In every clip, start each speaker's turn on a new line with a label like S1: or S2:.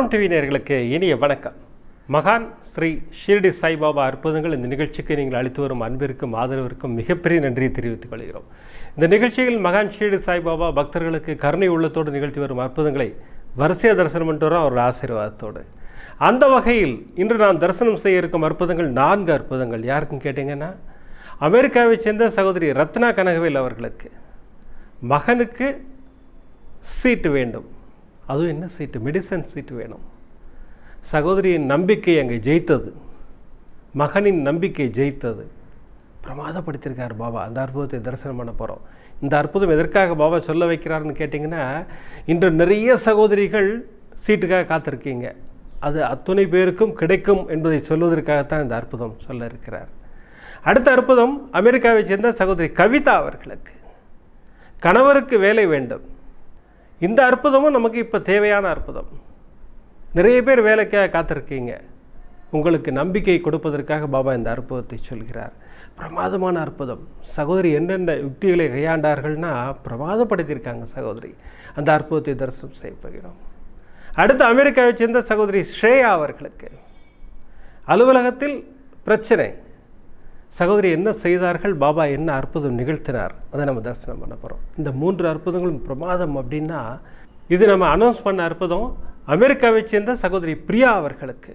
S1: கோபுரம் டிவி நேர்களுக்கு இனிய வணக்கம். மகான் ஸ்ரீ ஷிரடி சாய்பாபா அற்புதங்கள் இந்த நிகழ்ச்சிக்கு நீங்கள் அளித்து வரும் அன்பிற்கும் ஆதரவிற்கும் மிகப்பெரிய நன்றியை தெரிவித்துக் கொள்கிறோம். இந்த நிகழ்ச்சியில் மகான் ஷிரடி சாய்பாபா பக்தர்களுக்கு கருணை உள்ளத்தோடு நிகழ்த்தி வரும் அற்புதங்களை வரிசையாக தரிசனம் பண்ணிட்டு வரோம் ஆசீர்வாதத்தோடு. அந்த வகையில் இன்று நாம் தரிசனம் செய்ய இருக்கும் அற்புதங்கள் நான்கு அற்புதங்கள். யாருக்கும் கேட்டிங்கன்னா அமெரிக்காவைச் சேர்ந்த சகோதரி ரத்னா கனகவேல் அவர்களுக்கு மகனுக்கு சீட்டு வேண்டும். அதுவும் என்ன சீட்டு மெடிசன் சீட்டு வேணும். சகோதரியின் நம்பிக்கை அங்கே ஜெயித்தது. மகனின் நம்பிக்கை ஜெயித்தது. பிரமாதப்படுத்தியிருக்கார் பாபா. அந்த அற்புதத்தை தரிசனம் பண்ண போகிறோம் இந்த அற்புதம் எதற்காக பாபா சொல்ல வைக்கிறாருன்னு கேட்டிங்கன்னா இன்று நிறைய சகோதரிகள் சீட்டுக்காக காத்திருக்கீங்க. அது அத்துணை பேருக்கும் கிடைக்கும் என்பதை சொல்வதற்காகத்தான் இந்த அற்புதம் சொல்ல இருக்கிறார். அடுத்த அற்புதம் அமெரிக்காவை சேர்ந்த சகோதரி கவிதா அவர்களுக்கு. கணவருக்கு வேலை வேண்டும். இந்த அற்புதமும் நமக்கு இப்போ தேவையான அற்புதம். நிறைய பேர் வேலைக்காக காத்திருக்கீங்க. உங்களுக்கு நம்பிக்கை கொடுப்பதற்காக பாபா இந்த அற்புதத்தை சொல்கிறார். பிரமாதமான அற்புதம். சகோதரி என்னென்ன யுக்திகளை கையாண்டார்கள்னா பிரமாதப்படுத்தியிருக்காங்க சகோதரி. அந்த அற்புதத்தை தரிசனம் செய்ய போகிறோம். அடுத்து அமெரிக்காவைச் சேர்ந்த சகோதரி ஸ்ரேயா அவர்களுக்கு. அலுவலகத்தில் பிரச்சனை. சகோதரி என்ன செய்தார்கள்? பாபா என்ன அற்புதம் நிகழ்த்தினார்? அதை நம்ம தரிசனம் பண்ண போகிறோம் இந்த மூன்று அற்புதங்களும் பிரமாதம் அப்படின்னா இது நம்ம அனௌன்ஸ் பண்ண அற்புதம். அமெரிக்காவை சேர்ந்த சகோதரி பிரியா அவர்களுக்கு.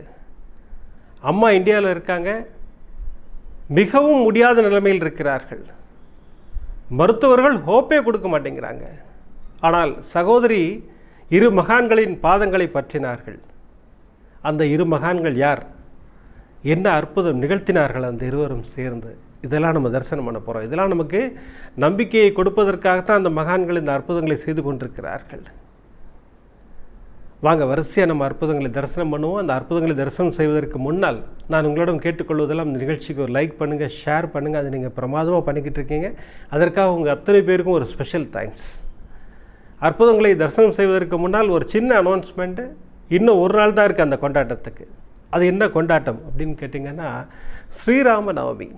S1: அம்மா இந்தியாவில் இருக்காங்க. மிகவும் முடியாத நிலைமையில் இருக்கிறார்கள். மருத்துவர்கள் ஹோப்பே கொடுக்க மாட்டேங்கிறாங்க. ஆனால் சகோதரி இரு மகான்களின் பாதங்களை பற்றினார்கள். அந்த இரு மகான்கள் யார்? என்ன அற்புதம் நிகழ்த்தினார்கள் அந்த இருவரும் சேர்ந்து? இதெல்லாம் நம்ம தரிசனம் பண்ண போகிறோம் இதெல்லாம் நமக்கு நம்பிக்கையை கொடுப்பதற்காகத்தான் அந்த மகான்கள் இந்த அற்புதங்களை செய்து கொண்டிருக்கிறார்கள். வாங்க வரிசையாக நம்ம அற்புதங்களை தரிசனம் பண்ணுவோம். அந்த அற்புதங்களை தரிசனம் செய்வதற்கு முன்னால் நான் உங்களிடம் கேட்டுக்கொள்வதெல்லாம் அந்த நிகழ்ச்சிக்கு ஒரு லைக் பண்ணுங்கள் ஷேர் பண்ணுங்கள் அதை நீங்கள் பிரமாதமாக பண்ணிக்கிட்டு இருக்கீங்க. அதற்காக உங்கள் அத்தனை பேருக்கும் ஒரு ஸ்பெஷல் தேங்க்ஸ் அற்புதங்களை தரிசனம் செய்வதற்கு முன்னால் ஒரு சின்ன அனௌன்ஸ்மெண்ட்டு இன்னும் ஒரு நாள் தான் இருக்குது அந்த கொண்டாட்டத்துக்கு. அது என்ன கொண்டாட்டம் அப்படின்னு கேட்டிங்கன்னா ஸ்ரீராம நவமி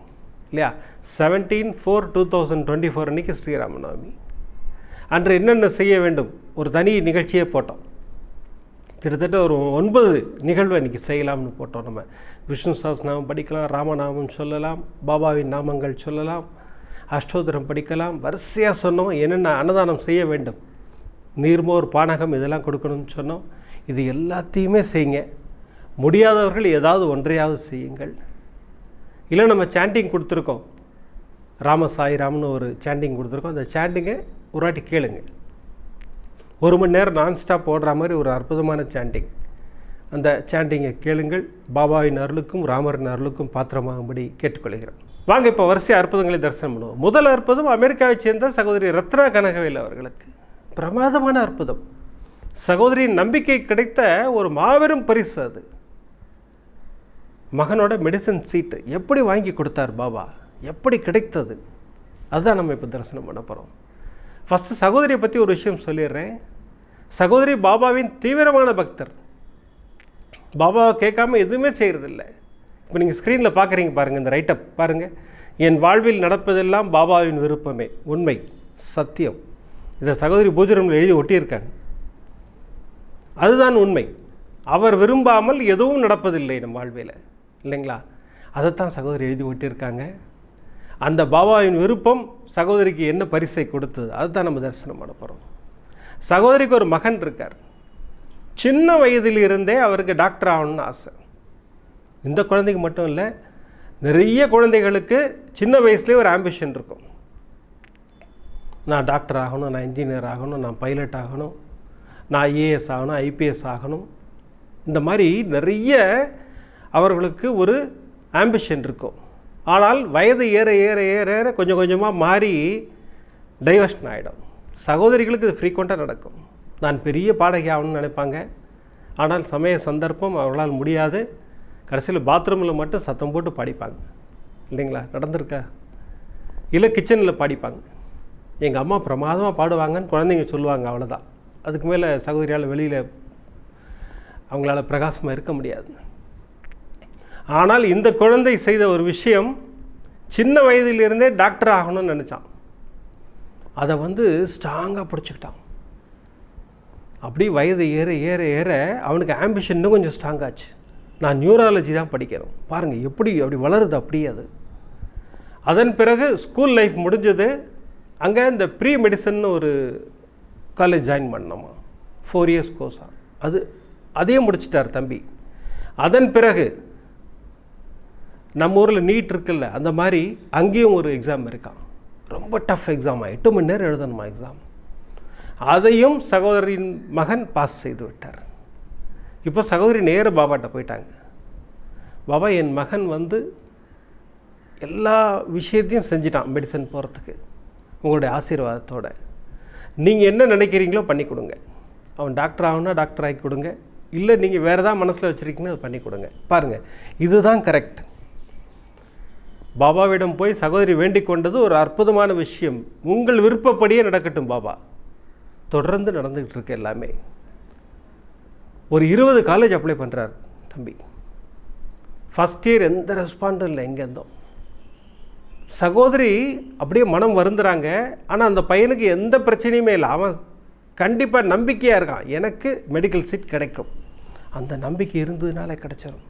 S1: இல்லையா? Seventeen four two thousand twenty four அன்றைக்கி ஸ்ரீராம நவமி. அன்று என்னென்ன செய்ய வேண்டும்? ஒரு தனி நிகழ்ச்சியே போட்டோம். கிட்டத்தட்ட ஒரு ஒன்பது நிகழ்வு அன்றைக்கி செய்யலாம்னு போட்டோம் நம்ம. விஷ்ணு சாஸ்நாமம் படிக்கலாம் ராமநாமம் சொல்லலாம் பாபாவின் நாமங்கள் சொல்லலாம் அஷ்டோத்திரம் படிக்கலாம் வரிசையாக சொன்னோம் என்னென்ன அன்னதானம் செய்ய வேண்டும். நீர்மோர் பானகம் இதெல்லாம் கொடுக்கணும்னு சொன்னோம். இது எல்லாத்தையுமே செய்யுங்க. முடியாதவர்கள் ஏதாவது ஒன்றையாவது செய்யுங்கள். இல்லை நம்ம சாண்டிங் கொடுத்துருக்கோம். ராம சாய்ராம்னு ஒரு சாண்டிங் கொடுத்துருக்கோம். அந்த சாண்டிங்கை ஒரு வாட்டி கேளுங்க. ஒரு மணி நேரம் நான் ஸ்டாப் போடுற மாதிரி ஒரு அற்புதமான சாண்டிங் அந்த சாண்டிங்கை கேளுங்கள். பாபாவின் அருளுக்கும் ராமரின் அருளுக்கும் பாத்திரமாகும்படி கேட்டுக்கொள்கிறோம் வாங்க இப்போ வரிசை அற்புதங்களை தரிசனம் பண்ணுவோம். முதல் அற்புதம் அமெரிக்காவை சேர்ந்த சகோதரி ரத்னா கனகவேல் அவர்களுக்கு. பிரமாதமான அற்புதம். சகோதரியின் நம்பிக்கை கிடைத்த ஒரு மாபெரும் பரிசு அது. மகனோட மெடிசன் சீட்டு எப்படி வாங்கி கொடுத்தார் பாபா? எப்படி கிடைத்தது? அதுதான் நம்ம இப்போ தரிசனம் பண்ண போகிறோம் ஃபஸ்ட்டு சகோதரியை பற்றி ஒரு விஷயம் சொல்லிடுறேன். சகோதரி பாபாவின் தீவிரமான பக்தர். பாபாவை கேட்காம எதுவுமே செய்கிறதில்ல இப்போ நீங்கள் ஸ்க்ரீனில் பார்க்குறீங்க பாருங்கள் இந்த ரைட்டப் பாருங்கள் என் வாழ்வில் நடப்பதெல்லாம் பாபாவின் விருப்பமே. உண்மை சத்தியம். இதை சகோதரி பூஜரமில் எழுதி ஒட்டியிருக்காங்க. அதுதான் உண்மை. அவர் விரும்பாமல் எதுவும் நடப்பதில்லை நம் வாழ்வில். இல்லைங்களா? அதைத்தான் சகோதரி எழுதி ஓட்டியிருக்காங்க அந்த பாபாவின் விருப்பம் சகோதரிக்கு என்ன பரிசை கொடுத்தது? அதுதான் நம்ம தரிசனம் பண்ண போகிறோம் சகோதரிக்கு ஒரு மகன் இருக்கார். சின்ன வயதில் இருந்தே அவருக்கு டாக்டர் ஆகணும்னு ஆசை. இந்த குழந்தைக்கு மட்டும் இல்லை நிறைய குழந்தைகளுக்கு சின்ன வயசுலேயே ஒரு ஆம்பிஷன் இருக்கும். நான் டாக்டர் ஆகணும் நான் இன்ஜினியர் ஆகணும் நான் பைலட் ஆகணும் நான் ஐஏஎஸ் ஆகணும் ஐபிஎஸ் ஆகணும். இந்த மாதிரி நிறைய அவர்களுக்கு ஒரு ஆம்பிஷன் இருக்கும். ஆனால் வயது ஏற ஏற ஏற ஏற கொஞ்சம் கொஞ்சமாக மாறி டைவர்ஷன் ஆகிடும் சகோதரிகளுக்கு இது ஃப்ரீக்வெண்ட்டாக நடக்கும். நான் பெரிய பாடகி ஆகணும்னு நினைப்பாங்க. ஆனால் சமய சந்தர்ப்பம் அவர்களால் முடியாது. கடைசியில் பாத்ரூமில் மட்டும் சத்தம் போட்டு பாடிப்பாங்க. இல்லைங்களா? நடந்திருக்கா? இல்லை கிச்சனில் பாடிப்பாங்க. எங்கள் அம்மா பிரமாதமாக பாடுவாங்கன்னு குழந்தைங்க சொல்லுவாங்க அவ்வளோதான் அதுக்கு மேலே சகோதரியால் வெளியில் அவங்களால பிரகாசமாக இருக்க முடியாது. ஆனால் இந்த குழந்தை செய்த ஒரு விஷயம் சின்ன வயதிலிருந்தே டாக்டர் ஆகணும்னு நினச்சான். அதை வந்து ஸ்ட்ராங்காக பிடிச்சிக்கிட்டான். அப்படி வயது ஏற ஏற ஏற அவனுக்கு ஆம்பிஷன் இன்னும் கொஞ்சம் ஸ்ட்ராங்காச்சு நான் நியூராலஜி தான் படிக்கிறோம் பாருங்கள் எப்படி அப்படி வளருது அப்படியே அது. அதன் பிறகு ஸ்கூல் லைஃப் முடிஞ்சது. அங்கே இந்த ப்ரீ மெடிசன் ஒரு காலேஜ் ஜாயின் பண்ணோமா. ஃபோர் இயர்ஸ் கோர்ஸாக அது அதையும் முடிச்சிட்டார் தம்பி. அதன் பிறகு நம்ம ஊரில் நீட் இருக்குல்ல அந்த மாதிரி அங்கேயும் ஒரு எக்ஸாம் இருக்கான் ரொம்ப டஃப் எக்ஸாமா எட்டு மணி நேரம் எழுதணுமா எக்ஸாம் அதையும் சகோதரின் மகன் பாஸ் செய்து விட்டார். இப்போ சகோதரி நேர பாபாட்ட போயிட்டாங்க. பாபா என் மகன் வந்து எல்லா விஷயத்தையும் செஞ்சிட்டான் மெடிசன் போகிறதுக்கு உங்களுடைய ஆசீர்வாதத்தோட. நீங்கள் என்ன நினைக்கிறீங்களோ பண்ணி கொடுங்க. அவன் டாக்டர் ஆகுனா டாக்டர் ஆகி கொடுங்க. இல்லை நீங்கள் வேறு ஏதாவது மனசில் வச்சுருக்கீங்கன்னா அது பண்ணி கொடுங்க. பாருங்கள் இதுதான் கரெக்ட் பாபாவிடம் போய் சகோதரி வேண்டிக் கொண்டது ஒரு அற்புதமான விஷயம். உங்கள் விருப்பப்படியே நடக்கட்டும் பாபா. தொடர்ந்து நடந்துக்கிட்டு இருக்கு எல்லாமே. ஒரு இருபது காலேஜ் அப்ளை பண்ணுறார் தம்பி. ஃபஸ்ட் இயர் எந்த ரெஸ்பாண்டும் இல்லை எங்கேருந்தோம் சகோதரி அப்படியே மனம் வருந்துறாங்க. ஆனால் அந்த பையனுக்கு எந்த பிரச்சனையுமே இல்லை. அவன் கண்டிப்பாக நம்பிக்கையாக இருக்கான். எனக்கு மெடிக்கல் சீட் கிடைக்கும். அந்த நம்பிக்கை இருந்ததுனால கிடைச்சிடும்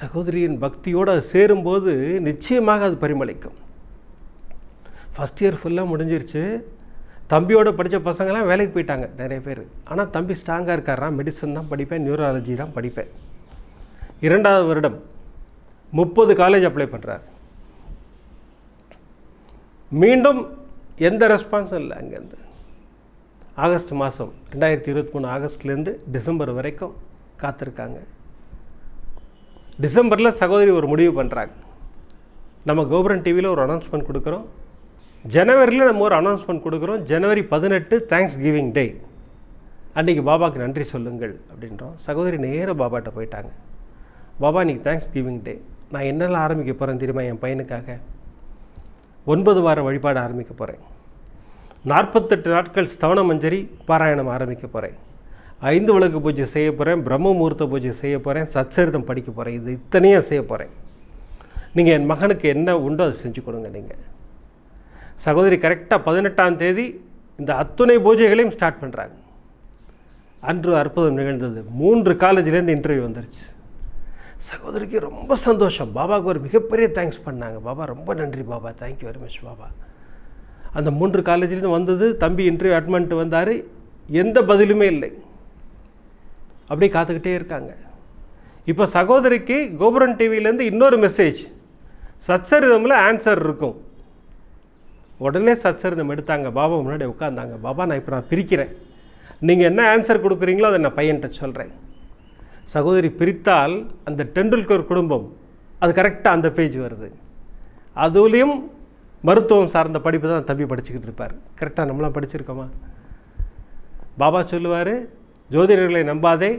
S1: சகோதரியின் பக்தியோடு சேரும்போது நிச்சயமாக அது பரிமளிக்கும். ஃபஸ்ட் இயர் ஃபுல்லாக முடிஞ்சிருச்சு. தம்பியோட படித்த பசங்களாம் வேலைக்கு போயிட்டாங்க நிறைய பேர். ஆனால் தம்பி ஸ்ட்ராங்காக இருக்காரா? மெடிசன் தான் படிப்பேன் நியூராலஜி தான் படிப்பேன். இரண்டாவது வருடம் முப்பது காலேஜ் அப்ளை பண்ணுறார் மீண்டும் எந்த ரெஸ்பான்ஸும் இல்லை அங்கேருந்து. ஆகஸ்ட் மாதம் ரெண்டாயிரத்தி இருபத்தி மூணு ஆகஸ்ட்லேருந்து டிசம்பர் வரைக்கும் காத்திருக்காங்க. டிசம்பரில் சகோதரி ஒரு முடிவு பண்ணுறாங்க நம்ம கோபுரன் டிவியில் ஒரு அனௌன்ஸ்மெண்ட் கொடுக்குறோம். ஜனவரியில் நம்ம ஒரு அனௌன்ஸ்மெண்ட் கொடுக்குறோம். ஜனவரி பதினெட்டு தேங்க்ஸ் கிவிங் டே அன்றைக்கி பாபாவுக்கு நன்றி சொல்லுங்கள் அப்படின்றோம். சகோதரி நேராக பாபாட்ட போயிட்டாங்க. பாபா இன்றைக்கி தேங்க்ஸ் கிவிங் டே நான் என்னெல்லாம் ஆரம்பிக்க போகிறேன் தெரியுமா என் பையனுக்காக? ஒன்பது வார வழிபாடு ஆரம்பிக்க போகிறேன் நாற்பத்தெட்டு நாட்கள் ஸ்தவன மஞ்சரி பாராயணம் ஆரம்பிக்க போகிறேன் ஐந்து விளக்கு பூஜை செய்ய போகிறேன் பிரம்ம முகூர்த்த பூஜை செய்ய போகிறேன் சச்சரிதம் படிக்க போகிறேன் இது இத்தனையும் செய்ய போகிறேன் நீங்கள் என் மகனுக்கு என்ன உண்டோ அதை செஞ்சு கொடுங்க நீங்கள் சகோதரி கரெக்டாக பதினெட்டாம் தேதி இந்த அத்துணை பூஜைகளையும் ஸ்டார்ட் பண்ணுறாங்க அன்று அற்புதம் நிகழ்ந்தது. மூன்று காலேஜ்லேருந்து இன்டர்வியூ வந்துருச்சு. சகோதரிக்கு ரொம்ப சந்தோஷம். பாபாவுக்கு ஒரு மிகப்பெரிய தேங்க்ஸ் பண்ணாங்க. பாபா ரொம்ப நன்றி Baba. Thank you very much Baba. அந்த மூன்று காலேஜ்லேருந்து வந்தது தம்பி இன்டர்வியூ அட்மெண்ட்டு வந்தார். எந்த பதிலுமே இல்லை. அப்படியே காத்துக்கிட்டே இருக்காங்க. இப்போ சகோதரிக்கு கோபுரன் டிவியிலேருந்து இன்னொரு மெசேஜ் சச்சரிதமில் ஆன்சர் இருக்கும். உடனே சச்சரிதம் எடுத்தாங்க. பாபா முன்னாடி உட்காந்தாங்க பாபா நான் இப்போ நான் பிரிக்கிறேன். நீங்கள் என்ன ஆன்சர் கொடுக்குறீங்களோ அதை நான் பையன்கிட்ட சொல்கிறேன் சகோதரி பிரித்தால் அந்த டெண்டுல்கர் குடும்பம் அது கரெக்டாக அந்த பேஜ் வருது. அதுலேயும் மருத்துவம் சார்ந்த படிப்பு தான் தம்பி படிச்சுக்கிட்டு இருப்பார். கரெக்டாக நம்மளாம் படிச்சிருக்கோமா? பாபா சொல்லுவார் ஜோதிடர்களை நம்பாதே.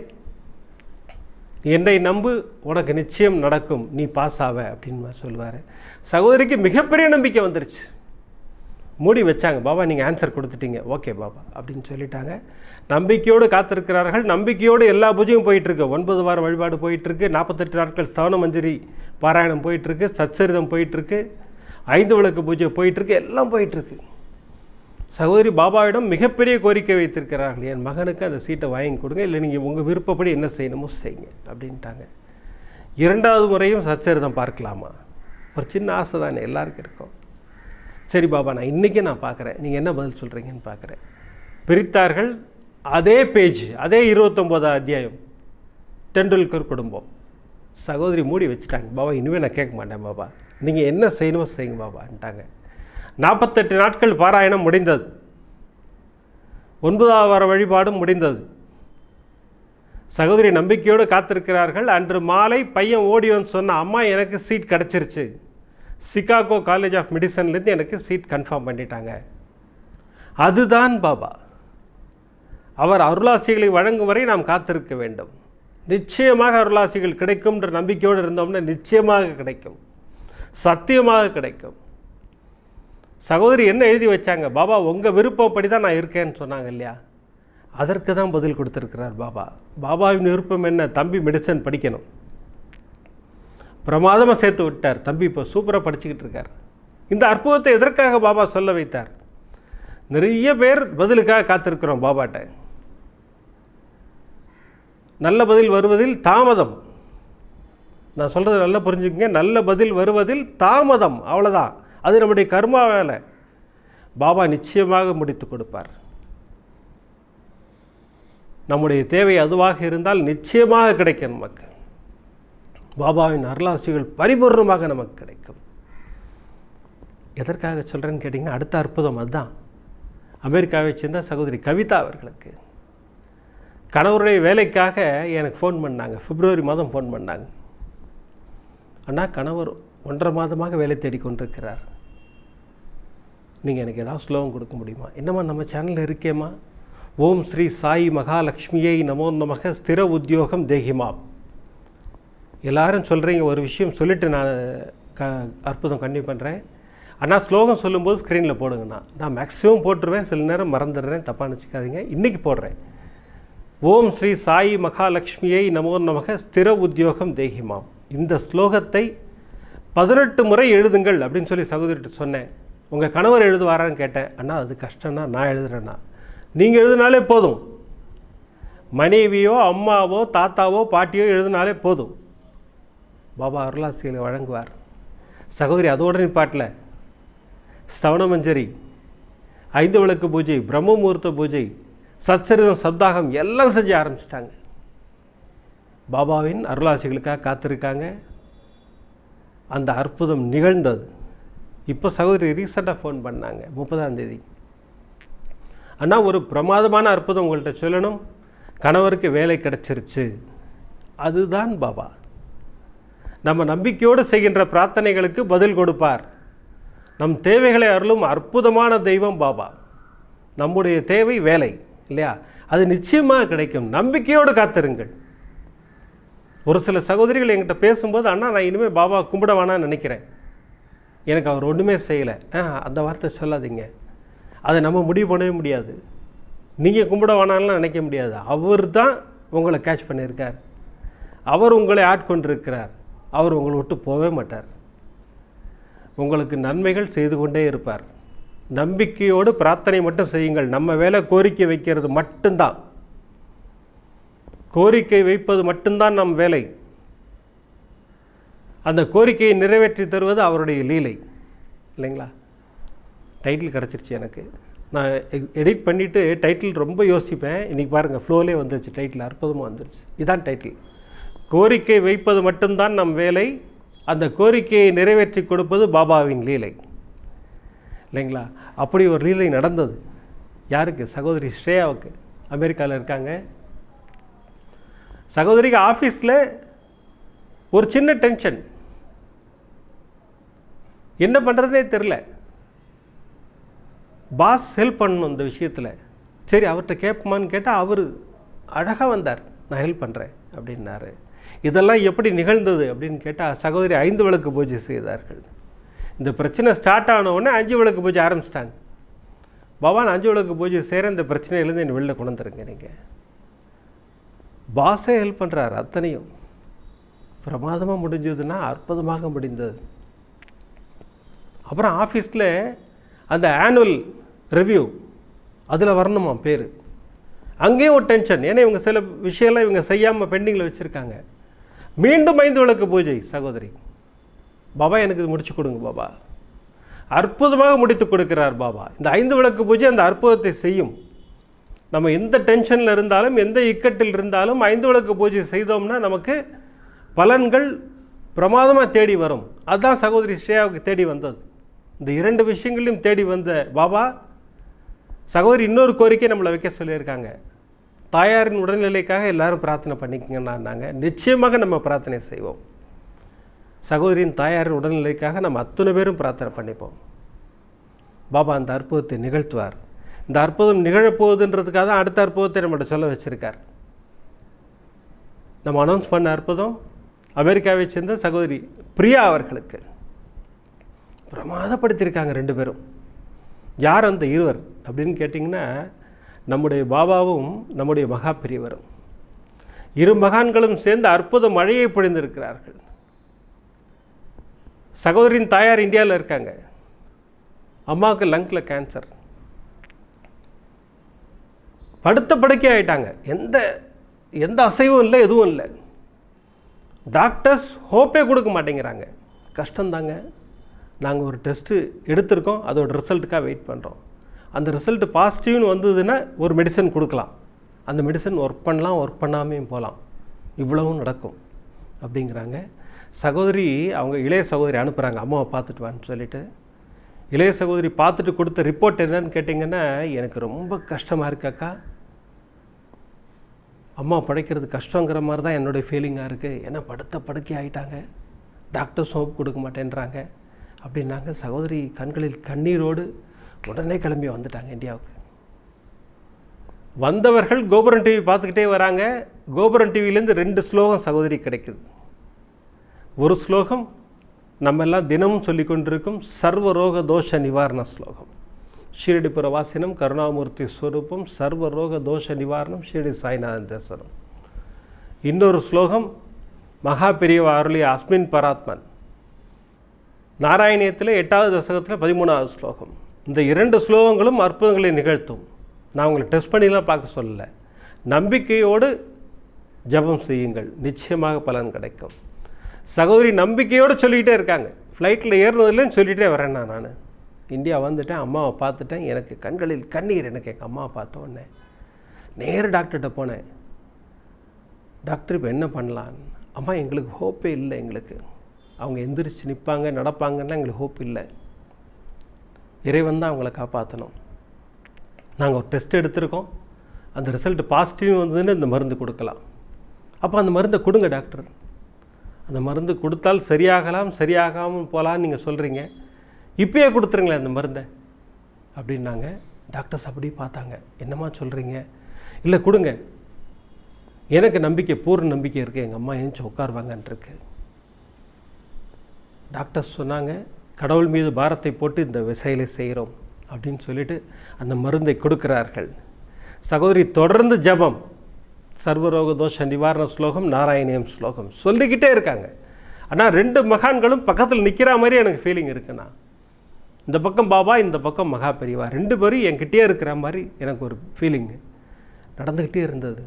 S1: என்னை நம்பு உனக்கு நிச்சயம் நடக்கும். நீ பாஸ் ஆவ அப்படின்னு சொல்லுவார். சகோதரிக்கு மிகப்பெரிய நம்பிக்கை வந்துருச்சு. மூடி வச்சாங்க. பாபா நீங்கள் ஆன்சர் கொடுத்துட்டீங்க. ஓகே பாபா அப்படின்னு சொல்லிட்டாங்க. நம்பிக்கையோடு காத்திருக்கிறார்கள். நம்பிக்கையோடு எல்லா பூஜையும் போயிட்டுருக்கு. ஒன்பது வார வழிபாடு போயிட்டுருக்கு. நாற்பத்தெட்டு நாட்கள் ஸ்தவன மஞ்சரி பாராயணம் போயிட்டுருக்கு. சச்சரிதம் போயிட்டுருக்கு. ஐந்து விளக்கு பூஜை போயிட்டுருக்கு. எல்லாம் போயிட்டுருக்கு. சகோதரி பாபாவிடம் மிகப்பெரிய கோரிக்கை வைத்திருக்கிறார்கள் என் மகனுக்கு அந்த சீட்டை வாங்கி கொடுங்க. இல்லை நீங்கள் உங்கள் விருப்பப்படி என்ன செய்யணுமோ செய்யுங்க அப்படின்ட்டாங்க. இரண்டாவது முறையும் சச்சரிதம் பார்க்கலாமா? ஒரு சின்ன ஆசை தானே எல்லாருக்கும் இருக்கும். சரி பாபா நான் இன்றைக்கி நான் பார்க்குறேன். நீங்கள் என்ன பதில் சொல்கிறீங்கன்னு பார்க்குறேன். பிரித்தார்கள் அதே பேஜ் அதே இருபத்தொம்போதாம் அத்தியாயம். டெண்டுல்கர் குடும்பம். சகோதரி மூடி வச்சுட்டாங்க. பாபா இனிமேல் நான் கேட்க மாட்டேன் பாபா. நீங்கள் என்ன செய்யணுமோ செய்யுங்க பாபான்ட்டாங்க. நாற்பத்தெட்டு நாட்கள் பாராயணம் முடிந்தது. ஒன்பதாவது வார வழிபாடும் முடிந்தது. சகோதரி நம்பிக்கையோடு காத்திருக்கிறார்கள். அன்று மாலை பையன் ஓடி வந்து சொன்ன அம்மா எனக்கு சீட் கிடச்சிருச்சு. சிகாகோ காலேஜ் ஆஃப் மெடிசன்லேருந்து எனக்கு சீட் கன்ஃபார்ம் பண்ணிட்டாங்க. அதுதான் பாபா. அவர் அருளாசிகளை வழங்கும் வரை நாம் காத்திருக்க வேண்டும். நிச்சயமாக அருளாசிகள் கிடைக்கும்ன்ற நம்பிக்கையோடு இருந்தோம்னா நிச்சயமாக கிடைக்கும். சத்தியமாக கிடைக்கும். சகோதரி என்ன எழுதி வச்சாங்க? பாபா உங்கள் விருப்பப்படி தான் நான் இருக்கேன்னு சொன்னாங்க இல்லையா? அதற்கு தான் பதில் கொடுத்துருக்கிறார் பாபா. பாபாவின் விருப்பம் என்ன? தம்பி மெடிசன் படிக்கணும். பிரமாதமாக சேர்த்து விட்டார். தம்பி இப்போ சூப்பராக படிச்சுக்கிட்டு இருக்கார். இந்த அற்புதத்தை எதற்காக பாபா சொல்ல வைத்தார்? நிறைய பேர் பதிலுக்காக காத்திருக்கிறோம் பாபாட்ட. நல்ல பதில் வருவதில் தாமதம். நான் சொல்கிறது நல்லா புரிஞ்சுக்கங்க. நல்ல பதில் வருவதில் தாமதம். அவ்வளோதான் அது நம்முடைய கர்மா வேலை பாபா நிச்சயமாக முடித்து கொடுப்பார். நம்முடைய தேவை அதுவாக இருந்தால் நிச்சயமாக கிடைக்கும் நமக்கு. பாபாவின் அருளாசிகள் பரிபூர்ணமாக நமக்கு கிடைக்கும். எதற்காக சொல்கிறேன்னு கேட்டிங்கன்னா அடுத்த அற்புதம் அதுதான். அமெரிக்காவை சேர்ந்த சகோதரி கவிதா அவர்களுக்கு. கணவருடைய வேலைக்காக எனக்கு ஃபோன் பண்ணாங்க. பிப்ரவரி மாதம் ஃபோன் பண்ணாங்க. அண்ணா கணவர் ஒன்றரை மாதமாக வேலை தேடிக்கொண்டிருக்கிறார் நீங்கள் எனக்கு ஏதாவது ஸ்லோகம் கொடுக்க முடியுமா? என்னம்மா நம்ம சேனலில் இருக்கேம்மா? ஓம் ஸ்ரீ சாய் மகாலட்சுமியை நமோ நமக ஸ்திர உத்தியோகம் தேகிமாம். எல்லாரும் சொல்கிறீங்க ஒரு விஷயம் சொல்லிவிட்டு நான் க அற்புதம் கண்டிப்பாக பண்ணுறேன் அண்ணா ஸ்லோகம் சொல்லும்போது ஸ்க்ரீனில் போடுங்கண்ணா. நான் மேக்ஸிமம் போட்டுருவேன் சில நேரம் மறந்துடுறேன் தப்பாக நினச்சிக்காதீங்க. இன்றைக்கி போடுறேன். ஓம் ஸ்ரீ சாய் மகாலட்சுமியை நமோ நமக ஸ்திர உத்தியோகம் தேகிமாம். இந்த ஸ்லோகத்தை பதினெட்டு முறை எழுதுங்கள் அப்படின்னு சொல்லி சகோதரிட்டு சொன்னேன். உங்கள் கணவர் எழுதுவாரான்னு கேட்டேன். அண்ணா அது கஷ்டம்னா நான் எழுதுகிறேன்னா நீங்கள் எழுதினாலே போதும். மனைவியோ அம்மாவோ தாத்தாவோ பாட்டியோ எழுதினாலே போதும். பாபா அருளாசிகளை வழங்குவார். சகோதரி அதோட நிப்பாட்டில். ஸ்தவனமஞ்சரி ஐந்து விளக்கு பூஜை பிரம்ம முகூர்த்த பூஜை சச்சரிதம் சப்தாகம் எல்லாம் செஞ்சு ஆரம்பிச்சிட்டாங்க. பாபாவின் அருளாசிகளுக்காக காத்திருக்காங்க. அந்த அற்புதம் நிகழ்ந்தது. இப்போ சகோதரி ரீசெண்டாக ஃபோன் பண்ணாங்க முப்பதாம் தேதி. அண்ணா ஒரு பிரமாதமான அற்புதம் உங்கள்கிட்ட சொல்லணும். கணவருக்கு வேலை கிடச்சிருச்சு. அதுதான் பாபா. நம்ம நம்பிக்கையோடு செய்கின்ற பிரார்த்தனைகளுக்கு பதில் கொடுப்பார். நம் தேவைகளை அருளும் அற்புதமான தெய்வம் பாபா. நம்முடைய தேவை வேலை இல்லையா? அது நிச்சயமாக கிடைக்கும். நம்பிக்கையோடு காத்திருங்கள். ஒரு சில சகோதரிகள் என்கிட்ட பேசும்போது அண்ணா நான் இனிமேல் பாபா கும்பிட வேணான்னு நினைக்கிறேன். எனக்கு அவர் ஒன்றுமே செய்யலை. ஆ அந்த வார்த்தை சொல்லாதீங்க. அதை நம்ம முடிவு பண்ணவே முடியாது. நீங்கள் கும்பிட வேணாம்லாம் நினைக்க முடியாது. அவர் தான் உங்களை கேட்ச் பண்ணியிருக்கார். அவர் உங்களை ஆட்கொண்டிருக்கிறார் அவர் உங்களை விட்டு போகவே மாட்டார். உங்களுக்கு நன்மைகள் செய்து கொண்டே இருப்பார். நம்பிக்கையோடு பிரார்த்தனை மட்டும் செய்யுங்கள். நம்ம வேலை கோரிக்கை வைக்கிறது மட்டும்தான். கோரிக்கை வைப்பது மட்டும்தான் நம் வேலை. அந்த கோரிக்கையை நிறைவேற்றி தருவது அவருடைய லீலை. இல்லைங்களா? டைட்டில் கிடச்சிருச்சு எனக்கு. நான் எடிட் பண்ணிவிட்டு டைட்டில் ரொம்ப யோசிப்பேன். இன்றைக்கி பாருங்கள் ஃப்ளோலே வந்துருச்சு டைட்டில் அற்புதமாக வந்துருச்சு. இதான் டைட்டில். கோரிக்கை வைப்பது மட்டும்தான் நம் வேலை. அந்த கோரிக்கையை நிறைவேற்றி கொடுப்பது பாபாவின் லீலை. இல்லைங்களா? அப்படி ஒரு லீலை நடந்தது. யாருக்கு? சகோதரி ஸ்ரேயாவுக்கு. அமெரிக்காவில் இருக்காங்க. சகோதரிக்கு ஆஃபீஸில் ஒரு சின்ன டென்ஷன். என்ன பண்ணுறதுனே தெரில பாஸ் ஹெல்ப் பண்ணணும் இந்த விஷயத்தில். சரி அவர்கிட்ட கேட்போமான்னு கேட்டால் அவர் அழகாக வந்தார். நான் ஹெல்ப் பண்ணுறேன் அப்படின்னாரு. இதெல்லாம் எப்படி நிகழ்ந்தது? அப்படின்னு கேட்டால் சகோதரி ஐந்து விளக்கு பூஜை செய்தார்கள். இந்த பிரச்சனை ஸ்டார்ட் ஆனவுடனே அஞ்சு விளக்கு பூஜை ஆரம்பிச்சிட்டாங்க. பவான் அஞ்சு விளக்கு பூஜை செய்கிற இந்த பிரச்சனையிலேருந்து என் வெளில கொண்டு வந்துருங்க நீங்கள் பாஸே ஹெல்ப் பண்ணுறாரு அத்தனையும். பிரமாதமாக முடிஞ்சதுன்னா அற்புதமாக முடிந்தது. அப்புறம் ஆஃபீஸில் அந்த ஆனுவல் ரிவ்யூ அதில் வரணுமா பேர்? அங்கேயும் ஒரு டென்ஷன் ஏன்னா இவங்க சில விஷயம்லாம் இவங்க செய்யாமல் பெண்டிங்கில் வச்சுருக்காங்க. மீண்டும் ஐந்து விளக்கு பூஜை சகோதரி. பாபா எனக்கு இது முடிச்சு கொடுங்க பாபா. அற்புதமாக முடித்து கொடுக்கிறார் பாபா. இந்த ஐந்து விளக்கு பூஜை அந்த அற்புதத்தை செய்யும். நம்ம எந்த டென்ஷனில் இருந்தாலும் எந்த இக்கட்டில் இருந்தாலும் ஐந்து விளக்கு பூஜை செய்தோம்னா நமக்கு பலன்கள் பிரமாதமாக தேடி வரும். அதுதான் சகோதரி ஸ்ரேயாவுக்கு தேடி வந்தது. இந்த இரண்டு விஷயங்களையும் தேடி வந்த பாபா சகோதரி இன்னொரு கோரிக்கை நம்மளை வைக்க சொல்லியிருக்காங்க. தாயாரின் உடல்நிலைக்காக எல்லாரும் பிரார்த்தனை பண்ணிக்கங்கன்னாங்க. நிச்சயமாக நம்ம பிரார்த்தனை செய்வோம். சகோதரியின் தாயாரின் உடல்நிலைக்காக நம்ம அத்தனை பேரும் பிரார்த்தனை பண்ணிப்போம். பாபா அந்த அற்புதத்தை நிகழ்த்துவார். இந்த அற்புதம் நிகழப்போகுதுன்றதுக்காக தான் அடுத்த அற்புதத்தை நம்மகிட்ட சொல்ல வச்சுருக்கார். நம்ம அனௌன்ஸ் பண்ண அற்புதம் அமெரிக்காவை சேர்ந்த சகோதரி பிரியா அவர்களுக்கு. பிரமாதப்படுத்தியிருக்காங்க ரெண்டு பேரும். யார் அந்த இருவர் அப்படின்னு கேட்டிங்கன்னா நம்முடைய பாபாவும் நம்முடைய மகா பெரியவரும். இரு மகான்களும் சேர்ந்து அற்புத மழையை பொழிந்திருக்கிறார்கள். சகோதரின் தாயார் இந்தியாவில் இருக்காங்க. அம்மாவுக்கு லங்கில் கேன்சர் படுத்த படுக்கை ஆயிட்டாங்க. எந்த எந்த அசைவும் இல்லை எதுவும் இல்லை. டாக்டர்ஸ் ஹோப்பே கொடுக்க மாட்டேங்கிறாங்க. கஷ்டந்தாங்க நாங்கள் ஒரு டெஸ்ட்டு எடுத்திருக்கோம் அதோட ரிசல்ட்டுக்காக வெயிட் பண்ணுறோம் அந்த ரிசல்ட் பாசிட்டிவ்னு வந்ததுன்னா ஒரு மெடிசன் கொடுக்கலாம். அந்த மெடிசன் ஒர்க் பண்ணலாம் ஒர்க் பண்ணாமையும் போகலாம். இவ்வளவும் நடக்கும் அப்படிங்கிறாங்க. சகோதரி அவங்க இளைய சகோதரி அனுப்புகிறாங்க அம்மாவை பார்த்துட்டு வான்னு சொல்லிட்டு. இளைய சகோதரி பார்த்துட்டு கொடுத்த ரிப்போர்ட் என்னன்னு கேட்டிங்கன்னா எனக்கு ரொம்ப கஷ்டமாக இருக்காக்கா அம்மா படைக்கிறது கஷ்டங்கிற மாதிரி தான் என்னுடைய ஃபீலிங்காக இருக்குது ஏன்னா படுத்த படுக்கை ஆகிட்டாங்க டாக்டர் சோப் கொடுக்க மாட்டேன்றாங்க. அப்படின்னாங்க. சகோதரி கண்களில் கண்ணீரோடு உடனே கிளம்பி வந்துட்டாங்க இந்தியாவுக்கு. வந்தவர்கள் கோபுரம் டிவி பார்த்துக்கிட்டே வராங்க. கோபுரம் டிவிலேருந்து ரெண்டு ஸ்லோகம் சகோதரி கிடைக்குது. ஒரு ஸ்லோகம் நம்ம எல்லாம் தினமும் சொல்லி கொண்டிருக்கும் சர்வரோக தோஷ நிவாரண ஸ்லோகம். ஷீரடி புறவாசினம் கருணாமூர்த்தி ஸ்வரூபம் சர்வரோக தோஷ நிவாரணம் ஷீரடி சாய்நாதன் தேசனம். இன்னொரு ஸ்லோகம் மகா பெரியவா அருளிய அஸ்மின் பராத்மன். நாராயணியத்தில் எட்டாவது தசகத்தில் பதிமூணாவது ஸ்லோகம். இந்த இரண்டு ஸ்லோகங்களும் அற்புதங்களை நிகழ்த்தும். நான் உங்களை டெஸ்ட் பண்ணிலாம் பார்க்க சொல்லலை. நம்பிக்கையோடு ஜெபம் செய்யுங்கள். நிச்சயமாக பலன் கிடைக்கும். சகோதரி நம்பிக்கையோடு சொல்லிக்கிட்டே இருக்காங்க. ஃப்ளைட்டில் ஏறுனதுலேயும் சொல்லிகிட்டே வரேன் நான் நான். இந்தியா வந்துட்டேன் அம்மாவை பார்த்துட்டேன். எனக்கு கண்களில் கண்ணீர் எனக்கு எங்கள் அம்மாவை பார்த்த உடனே. நேரு டாக்டர்கிட்ட போனேன். டாக்டர் இப்போ என்ன பண்ணலாம் அம்மா எங்களுக்கு ஹோப்பே இல்லை எங்களுக்கு. அவங்க எந்திரிச்சு நிற்பாங்க நடப்பாங்கன்னா எங்களுக்கு ஹோப் இல்லை. இறைவன் தான் அவங்கள காப்பாற்றணும் நாங்கள் ஒரு டெஸ்ட் எடுத்திருக்கோம். அந்த ரிசல்ட் பாசிட்டிவ் வந்ததுன்னு இந்த மருந்து கொடுக்கலாம். அப்போ அந்த மருந்தை கொடுங்க டாக்டர் அந்த மருந்து கொடுத்தால் சரியாகலாம் சரியாகாமல் போகலான்னு நீங்கள் சொல்கிறீங்க இப்பயே கொடுத்துருங்களேன் அந்த மருந்தை. அப்படின்னாங்க. டாக்டர்ஸ் அப்படி பார்த்தாங்க. என்னம்மா சொல்கிறீங்க இல்லை கொடுங்க. எனக்கு நம்பிக்கை பூர்ண நம்பிக்கை இருக்குது எங்கள் அம்மா எழுந்துச்சு உட்காருவாங்கன்ட்ருக்கு டாக்டர்ஸ் சொன்னாங்க கடவுள் மீது பாரத்தை போட்டு இந்த விசையில செய்கிறோம் அப்படின்னு சொல்லிட்டு அந்த மருந்தை கொடுக்கிறார்கள். சகோதரி தொடர்ந்து ஜெபம். சர்வரோக தோஷ நிவாரண ஸ்லோகம் நாராயணியம் ஸ்லோகம் சொல்லிக்கிட்டே இருக்காங்க. ஆனால் ரெண்டு மகான்களும் பக்கத்தில் நிற்கிற மாதிரி எனக்கு ஃபீலிங் இருக்குண்ணா. இந்த பக்கம் பாபா இந்த பக்கம் மகா பெரியவா ரெண்டு பேரும் என்கிட்டே இருக்கிற மாதிரி எனக்கு ஒரு ஃபீலிங்கு நடந்துக்கிட்டே இருந்தது.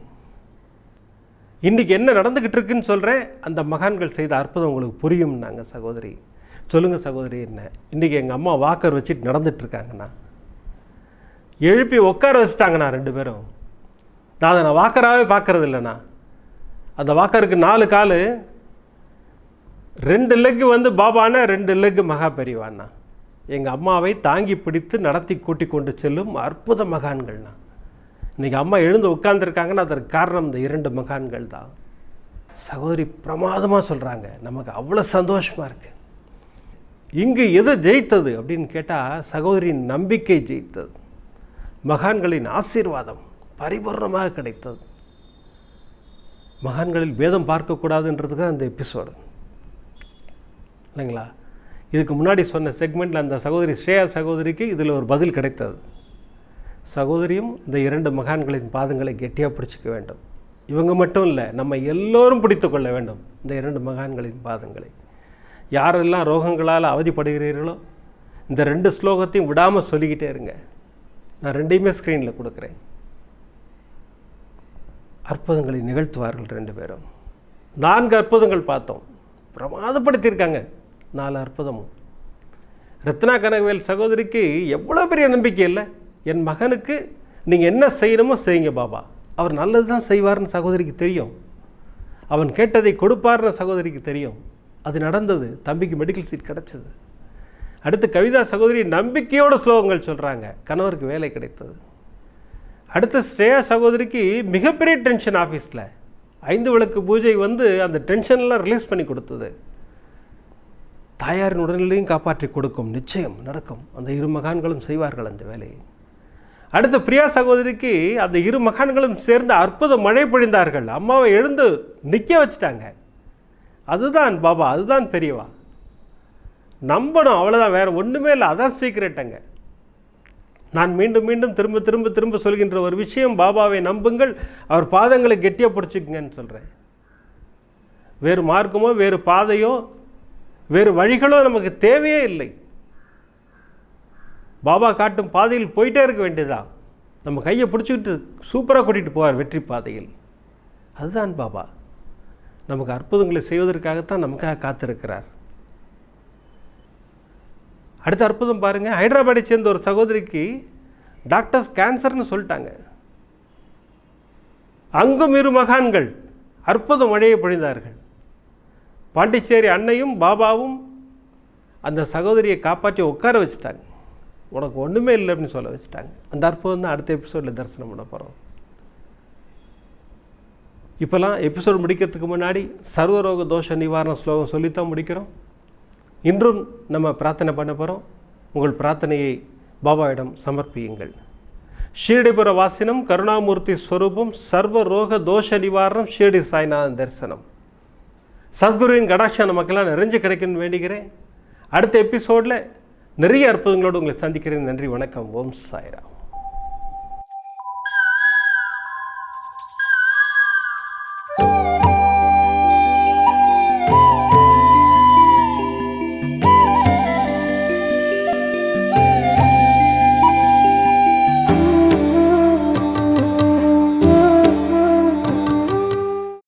S1: இன்றைக்கி என்ன நடந்துக்கிட்டு இருக்குன்னு சொல்கிறேன் அந்த மகான்கள் செய்த அற்புதம் உங்களுக்கு புரியும்னாங்க சகோதரி. சொல்லுங்கள் சகோதரி என்ன? இன்றைக்கி எங்கள் அம்மா வாக்கர் வச்சுட்டு நடந்துட்டுருக்காங்கண்ணா. எழுப்பி உட்கார வச்சுட்டாங்கண்ணா ரெண்டு பேரும். நான் அதை நான் வாக்கராகவே பார்க்குறது இல்லைண்ணா. அந்த வாக்கருக்கு நாலு கால். ரெண்டு லெக்கு வந்து பாபானா ரெண்டு லெக்கு மகா பெரியவாண்ணா. எங்கள் அம்மாவை தாங்கி பிடித்து நடத்தி கூட்டி கொண்டு செல்லும் அற்புத மகான்கள்ண்ணா. இன்றைக்கி அம்மா எழுந்து உட்கார்ந்துருக்காங்கன்னா அதற்கு காரணம் இந்த இரண்டு மகான்கள் தான். சகோதரி பிரமாதமாக சொல்கிறாங்க நமக்கு அவ்வளோ சந்தோஷமாக இருக்குது இங்கு எது ஜெயித்தது அப்படின்னு கேட்டால் சகோதரியின் நம்பிக்கை ஜெயித்தது. மகான்களின் ஆசீர்வாதம் பரிபூர்ணமாக கிடைத்தது. மகான்களில் பேதம் பார்க்கக்கூடாதுன்றதுக்கு தான் அந்த எபிசோடு இல்லைங்களா? இதுக்கு முன்னாடி சொன்ன செக்மெண்ட்டில் அந்த சகோதரி ஸ்ரேயா சகோதரிக்கு இதில் ஒரு பதில் கிடைத்தது. சகோதரியும் இந்த இரண்டு மகான்களின் பாதங்களை கெட்டியாக பிடிச்சிக்க வேண்டும். இவங்க மட்டும் இல்லை நம்ம எல்லோரும் பிடித்து கொள்ள வேண்டும் இந்த இரண்டு மகான்களின் பாதங்களை. யாரெல்லாம் ரோகங்களால் அவதிப்படுகிறீர்களோ இந்த ரெண்டு ஸ்லோகத்தையும் விடாமல் சொல்லிக்கிட்டே இருங்க. நான் ரெண்டையுமே ஸ்க்ரீனில் கொடுக்குறேன். அற்புதங்களை நிகழ்த்துவார்கள் ரெண்டு பேரும். நான்கு அற்புதங்கள் பார்த்தோம். பிரமாதப்படுத்தியிருக்காங்க. நாலு அற்புதமும். ரத்னா கனகவேல் சகோதரிக்கு எவ்வளோ பெரிய நம்பிக்கை இல்லை? என் மகனுக்கு நீங்கள் என்ன செய்யணுமோ செய்யுங்க பாபா. அவர் நல்லது தான் செய்வார்னு சகோதரிக்கு தெரியும். அவன் கேட்டதை கொடுப்பார்னு சகோதரிக்கு தெரியும். அது நடந்தது. தம்பிக்கு மெடிக்கல் சீட் கிடச்சிது. அடுத்து கவிதா சகோதரி நம்பிக்கையோட ஸ்லோகங்கள் சொல்கிறாங்க கணவருக்கு வேலை கிடைத்தது. அடுத்து ஸ்ரேயா சகோதரிக்கு மிகப்பெரிய டென்ஷன் ஆஃபீஸில் ஐந்து விளக்கு பூஜை வந்து அந்த டென்ஷன்லாம் ரிலீஸ் பண்ணி கொடுத்தது. தாயாரின் உடல்நிலையும் காப்பாற்றி கொடுக்கும். நிச்சயம் நடக்கும். அந்த இரு மகான்களும் செய்வார்கள் அந்த வேலையை. அடுத்து பிரியா சகோதரிக்கு அந்த இரு மகான்களும் சேர்ந்து அற்புத மழை பொழிந்தார்கள். அம்மாவை எழுந்து நிற்க வச்சுட்டாங்க. அதுதான் பாபா அதுதான் பெரியவா. நம்பணும் அவ்வளோதான் வேறு ஒன்றுமே இல்லை அதான் சீக்கிரட்டங்க நான் மீண்டும் மீண்டும் திரும்ப திரும்ப திரும்ப சொல்கின்ற ஒரு விஷயம் பாபாவை நம்புங்கள் அவர் பாதங்களை கெட்டியாக பிடிச்சிக்குங்கன்னு சொல்கிறேன் வேறு மார்க்கமோ வேறு பாதையோ வேறு வழிகளோ நமக்கு தேவையே இல்லை. பாபா காட்டும் பாதையில் போயிட்டே இருக்க வேண்டியதுதான். நம்ம கையை பிடிச்சிக்கிட்டு சூப்பராக கூட்டிகிட்டு போவார் வெற்றி பாதையில். அதுதான் பாபா. நமக்கு அற்புதங்களை செய்வதற்காகத்தான் நமக்காக காத்திருக்கிறார். அடுத்த அற்புதம் பாருங்கள் ஹைதராபாடை சேர்ந்த ஒரு சகோதரிக்கு டாக்டர்ஸ் கேன்சர்னு சொல்லிட்டாங்க. அங்கும் இரு மகான்கள் அற்புத மழையை பொழிந்தார்கள். பாண்டிச்சேரி அன்னையும் பாபாவும் அந்த சகோதரியை காப்பாற்றி உட்கார வச்சுட்டாங்க. உனக்கு ஒன்றுமே இல்லை அப்படின்னு சொல்ல வச்சுட்டாங்க. அந்த அற்புதம் தான் அடுத்த எபிசோடில் தரிசனம் பண்ண போகிறோம் இப்போல்லாம் எபிசோட் முடிக்கிறதுக்கு முன்னாடி சர்வரோக தோஷ நிவாரண ஸ்லோகம் சொல்லித்தான் முடிக்கிறோம். இன்றும் நம்ம பிரார்த்தனை பண்ண போகிறோம் உங்கள் பிரார்த்தனையை பாபாவிடம் சமர்ப்பியுங்கள். ஷீரடிபுர வாசினம் கருணாமூர்த்தி ஸ்வரூபம் சர்வ ரோக தோஷ நிவாரணம் ஷீரடி சாய்நாதன் தரிசனம். சத்குருவின் கடாட்சம் நமக்கெல்லாம் நிறைஞ்சு கிடைக்குன்னு வேண்டிக்கிறேன். அடுத்த எபிசோடில் நிறைய அற்புதங்களோடு உங்களை சந்திக்கிறேன். நன்றி வணக்கம். ஓம் சாய்ராம்.